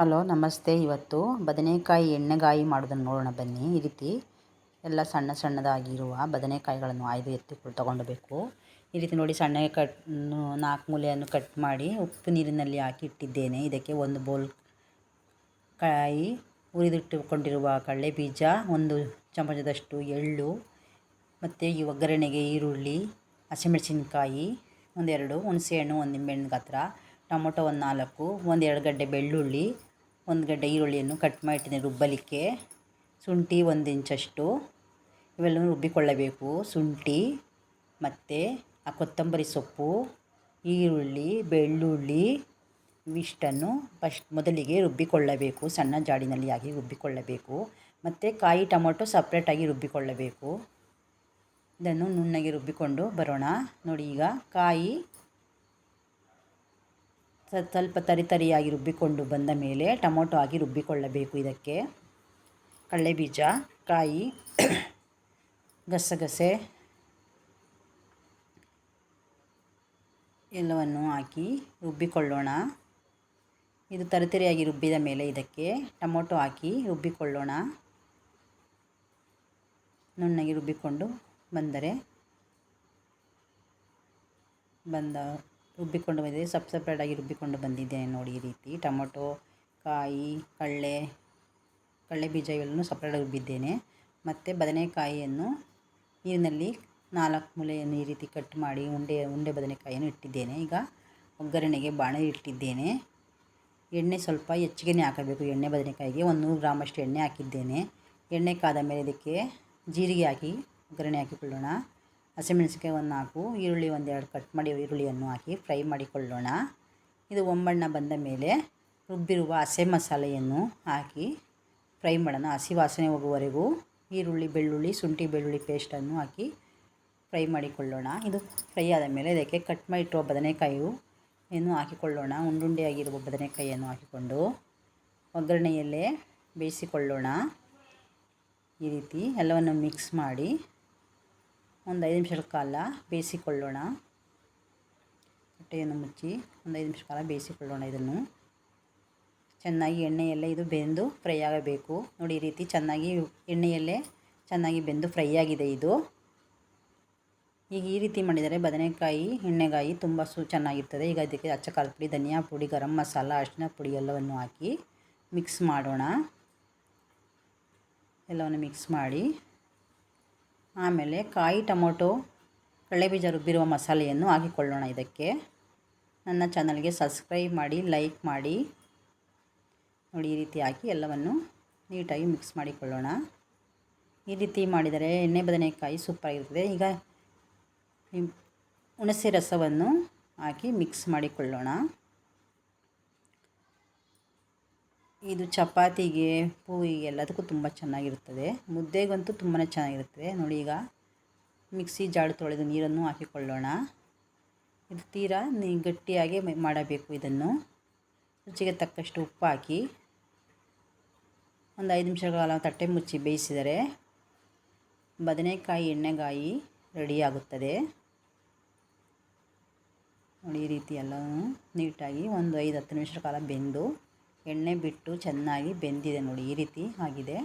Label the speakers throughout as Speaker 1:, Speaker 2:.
Speaker 1: Hello, ನಮಸ್ತೆ. ಇವತ್ತು ಬದನೆಕಾಯಿ ಎಣ್ಣೆಗಾಯಿ ಮಾಡೋದನ್ನು ನೋಡೋಣ ಬನ್ನಿ. ಈ ರೀತಿ ಎಲ್ಲ ಸಣ್ಣ ಸಣ್ಣದಾಗಿರುವ ಬದನೆಕಾಯಿಗಳನ್ನು ಆಯ್ದು ಎತ್ತಿ ತಗೊಂಡಬೇಕು. ಈ ರೀತಿ ನೋಡಿ ಸಣ್ಣ ಕಟ್ ನಾಲ್ಕು ಮೂಲೆಯನ್ನು ಕಟ್ ಮಾಡಿ ಉಪ್ಪು ನೀರಿನಲ್ಲಿ ಹಾಕಿ ಇಟ್ಟಿದ್ದೇನೆ. ಇದಕ್ಕೆ ಒಂದು ಬೋಲ್ ಕಾಯಿ ಹುರಿದಿಟ್ಟುಕೊಂಡಿರುವ ಕಡಲೆ ಬೀಜ, ಒಂದು ಚಮಚದಷ್ಟು ಎಳ್ಳು ಮತ್ತು ಈ ಒಗ್ಗರಣೆಗೆ ಈರುಳ್ಳಿ, ಹಸಿಮೆಣಸಿನಕಾಯಿ, ಒಂದೆರಡು ಹುಣಸೆಹಣ್ಣು, ಒಂದು ನಿಂಬೆಹಣ್ಣು ಗಾತ್ರ, ಟೊಮೊಟೊ ಒಂದು ನಾಲ್ಕು, ಒಂದೆರಡು ಗಡ್ಡೆ ಬೆಳ್ಳುಳ್ಳಿ ಒಂದು ಗಡ್ಡೆ ಈರುಳ್ಳಿಯನ್ನು ಕಟ್ ಮಾಡಿಟ್ಟಿದ್ದೀನಿ ರುಬ್ಬಲಿಕ್ಕೆ. ಶುಂಠಿ ಒಂದು ಇಂಚಷ್ಟು. ಇವೆಲ್ಲವೂ ರುಬ್ಬಿಕೊಳ್ಳಬೇಕು. ಶುಂಠಿ, ಮತ್ತು ಆ ಕೊತ್ತಂಬರಿ ಸೊಪ್ಪು, ಈರುಳ್ಳಿ, ಬೆಳ್ಳುಳ್ಳಿ, ಇವಿಷ್ಟನ್ನು ಫಸ್ಟ್ ಮೊದಲಿಗೆ ರುಬ್ಬಿಕೊಳ್ಳಬೇಕು. ಸಣ್ಣ ಜಾಡಿನಲ್ಲಿ ಆಗಿ ರುಬ್ಬಿಕೊಳ್ಳಬೇಕು. ಮತ್ತು ಕಾಯಿ ಟೊಮೊಟೊ ಸಪ್ರೇಟಾಗಿ ರುಬ್ಬಿಕೊಳ್ಳಬೇಕು. ಇದನ್ನು ನುಣ್ಣಗೆ ರುಬ್ಬಿಕೊಂಡು ಬರೋಣ. ನೋಡಿ ಈಗ ಕಾಯಿ ಸ್ವಲ್ಪ ತರಿತರಿಯಾಗಿ ರುಬ್ಬಿಕೊಂಡು ಬಂದ ಮೇಲೆ ಟೊಮೊಟೊ ಹಾಕಿ ರುಬ್ಬಿಕೊಳ್ಳಬೇಕು ಇದಕ್ಕೆ. ಕಡಲೆಬೀಜ ಕಾಯಿ, ಗಸಗಸೆ, ಎಲ್ಲವನ್ನು ಹಾಕಿ ರುಬ್ಬಿಕೊಳ್ಳೋಣ. ಇದು ತರಿತರಿಯಾಗಿ ರುಬ್ಬಿದ ಮೇಲೆ ಇದಕ್ಕೆ ಟೊಮೊಟೊ ಹಾಕಿ ರುಬ್ಬಿಕೊಳ್ಳೋಣ. ನುಣ್ಣಗೆ ರುಬ್ಬಿಕೊಂಡು ಬಂದರೆ ಬಂದ ರುಬ್ಬಿಕೊಂಡು ಬಂದಿದೆ. ಸಪ್ ಸಪ್ರೇಟಾಗಿ ರುಬ್ಬಿಕೊಂಡು ಬಂದಿದ್ದೇನೆ ನೋಡಿ ಈ ರೀತಿ. ಟೊಮೊಟೊ, ಕಾಯಿ, ಕಡಲೆ ಕಡಲೆ ಬೀಜ ಇವೆಲ್ಲನೂ ಸಪ್ರೇಟಾಗಿ ರುಬ್ಬಿದ್ದೇನೆ. ಮತ್ತು ಬದನೆಕಾಯಿಯನ್ನು ನೀರಿನಲ್ಲಿ ನಾಲ್ಕು ಮೂಲೆಯನ್ನು ಈ ರೀತಿ ಕಟ್ ಮಾಡಿ ಉಂಡೆ ಉಂಡೆ ಬದನೆಕಾಯಿಯನ್ನು ಇಟ್ಟಿದ್ದೇನೆ. ಈಗ ಒಗ್ಗರಣೆಗೆ ಬಾಣೆ ಇಟ್ಟಿದ್ದೇನೆ. ಎಣ್ಣೆ ಸ್ವಲ್ಪ ಹೆಚ್ಚಿಗೆನೇ ಹಾಕಬೇಕು. ಎಣ್ಣೆ ಬದನೆಕಾಯಿಗೆ ಒಂದು ನೂರು ಗ್ರಾಮಷ್ಟು ಎಣ್ಣೆ ಹಾಕಿದ್ದೇನೆ. ಎಣ್ಣೆ ಕಾದ ಮೇಲೆ ಇದಕ್ಕೆ ಜೀರಿಗೆ ಹಾಕಿ, ಒಗ್ಗರಣೆ ಹಾಕಿಕೊಳ್ಳೋಣ. ಹಸಿಮೆಣಸಿನ್ಕಾಯಿ ಒಂದು ನಾಲ್ಕು ಈರುಳ್ಳಿ ಒಂದೆರಡು ಕಟ್ ಮಾಡಿ ಈರುಳ್ಳಿಯನ್ನು ಹಾಕಿ ಫ್ರೈ ಮಾಡಿಕೊಳ್ಳೋಣ. ಇದು ಒಂಬಣ್ಣ ಬಂದ ಮೇಲೆ ರುಬ್ಬಿರುವ ಹಸೆ ಮಸಾಲೆಯನ್ನು ಹಾಕಿ ಫ್ರೈ ಮಾಡೋಣ. ಹಸಿ ವಾಸನೆ ಹೋಗುವವರೆಗೂ ಈರುಳ್ಳಿ, ಬೆಳ್ಳುಳ್ಳಿ, ಶುಂಠಿ, ಬೆಳ್ಳುಳ್ಳಿ ಪೇಸ್ಟನ್ನು ಹಾಕಿ ಫ್ರೈ ಮಾಡಿಕೊಳ್ಳೋಣ. ಇದು ಫ್ರೈ ಆದ ಮೇಲೆ ಇದಕ್ಕೆ ಕಟ್ ಮಾಡಿಟ್ಟಿರುವ ಬದನೆಕಾಯಿಯು ಏನು ಹಾಕಿಕೊಳ್ಳೋಣ. ಉಂಡುಂಡೆಯಾಗಿರುವ ಬದನೆಕಾಯಿಯನ್ನು ಹಾಕಿಕೊಂಡು ಒಗ್ಗರಣೆಯಲ್ಲೇ ಬೇಯಿಸಿಕೊಳ್ಳೋಣ. ಈ ರೀತಿ ಎಲ್ಲವನ್ನು ಮಿಕ್ಸ್ ಮಾಡಿ ಒಂದು ಐದು ನಿಮಿಷದ ಕಾಲ ಬೇಯಿಸಿಕೊಳ್ಳೋಣ. ಹೊಟ್ಟೆಯನ್ನು ಮುಚ್ಚಿ ಒಂದು ಐದು ನಿಮಿಷ ಕಾಲ ಬೇಯಿಸಿಕೊಳ್ಳೋಣ ಇದನ್ನು. ಚೆನ್ನಾಗಿ ಎಣ್ಣೆಯಲ್ಲೇ ಇದು ಬೆಂದು ಫ್ರೈ ಆಗಬೇಕು. ನೋಡಿ, ಈ ರೀತಿ ಚೆನ್ನಾಗಿ ಎಣ್ಣೆಯಲ್ಲೇ ಚೆನ್ನಾಗಿ ಬೆಂದು ಫ್ರೈ ಆಗಿದೆ ಇದು. ಈಗ ಈ ರೀತಿ ಮಾಡಿದರೆ ಬದನೆಕಾಯಿ, ಎಣ್ಣೆಗಾಯಿ ತುಂಬ ಸು ಚೆನ್ನಾಗಿರ್ತದೆ. ಈಗ ಅದಕ್ಕೆ ಅಚ್ಚ ಕಾಲು ಪುಡಿ, ಧನಿಯಾ ಪುಡಿ, ಗರಂ ಮಸಾಲ, ಅರಿಶಿನ ಪುಡಿ ಎಲ್ಲವನ್ನು ಹಾಕಿ ಮಿಕ್ಸ್ ಮಾಡೋಣ. ಎಲ್ಲವನ್ನು ಮಿಕ್ಸ್ ಮಾಡಿ ಆಮೇಲೆ ಕಾಯಿ, ಟೊಮೊಟೊ ಕಡಲೆಬೀಜ ರುಬ್ಬಿರುವ ಮಸಾಲೆಯನ್ನು ಹಾಕಿಕೊಳ್ಳೋಣ ಇದಕ್ಕೆ. ನನ್ನ ಚಾನಲ್ಗೆ ಸಬ್ಸ್ಕ್ರೈಬ್ ಮಾಡಿ, ಲೈಕ್ ಮಾಡಿ. ನೋಡಿ, ಈ ರೀತಿ ಹಾಕಿ ಎಲ್ಲವನ್ನು ನೀಟಾಗಿ ಮಿಕ್ಸ್ ಮಾಡಿಕೊಳ್ಳೋಣ. ಈ ರೀತಿ ಮಾಡಿದರೆ ಎಣ್ಣೆ, ಬದನೆಕಾಯಿ ಸೂಪರಾಗಿರ್ತದೆ ಈಗ ಹುಣಸೆ ರಸವನ್ನು ಹಾಕಿ ಮಿಕ್ಸ್ ಮಾಡಿಕೊಳ್ಳೋಣ. ಇದು ಚಪಾತಿಗೆ, ಪೂರಿಗೆ ಎಲ್ಲದಕ್ಕೂ ತುಂಬ ಚೆನ್ನಾಗಿರುತ್ತದೆ. ಮುದ್ದೆಗಂತೂ ತುಂಬಾ ಚೆನ್ನಾಗಿರುತ್ತದೆ ನೋಡಿ ಈಗ ಮಿಕ್ಸಿ ಜಾಡು ತೊಳೆದು ನೀರನ್ನು ಹಾಕಿಕೊಳ್ಳೋಣ. ಇದು ತೀರಾ ನೀ ಗಟ್ಟಿಯಾಗಿ ಮಾಡಬೇಕು ಇದನ್ನು. ರುಚಿಗೆ ತಕ್ಕಷ್ಟು ಉಪ್ಪು ಹಾಕಿ ಒಂದು ಐದು ನಿಮಿಷಗಳ ತಟ್ಟೆ ಮುಚ್ಚಿ ಬೇಯಿಸಿದರೆ ಬದನೆಕಾಯಿ ಎಣ್ಣೆಗಾಯಿ ರೆಡಿಯಾಗುತ್ತದೆ. ನೋಡಿ ಈ ರೀತಿ ಎಲ್ಲವೂ ನೀಟಾಗಿ ಒಂದು ಐದು ಹತ್ತು ನಿಮಿಷ ಕಾಲ ಬೆಂದು ಎಣ್ಣೆ ಬಿಟ್ಟು ಚೆನ್ನಾಗಿ ಬೆಂದಿದೆ ನೋಡಿ, ಈ ರೀತಿ ಆಗಿದೆ.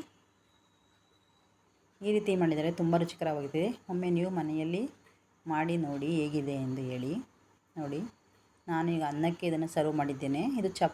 Speaker 1: ಈ ರೀತಿ ಮಾಡಿದರೆ ತುಂಬ ರುಚಿಕರವಾಗಿದೆ. ಒಮ್ಮೆ ನೀವು ಮನೆಯಲ್ಲಿ ಮಾಡಿ ನೋಡಿ ಹೇಗಿದೆ ಎಂದು ಹೇಳಿ. ನೋಡಿ ನಾನು ಈಗ ಅನ್ನಕ್ಕೆ ಇದನ್ನು ಸರ್ವ್ ಮಾಡಿದ್ದೇನೆ. ಇದು ಚಪ್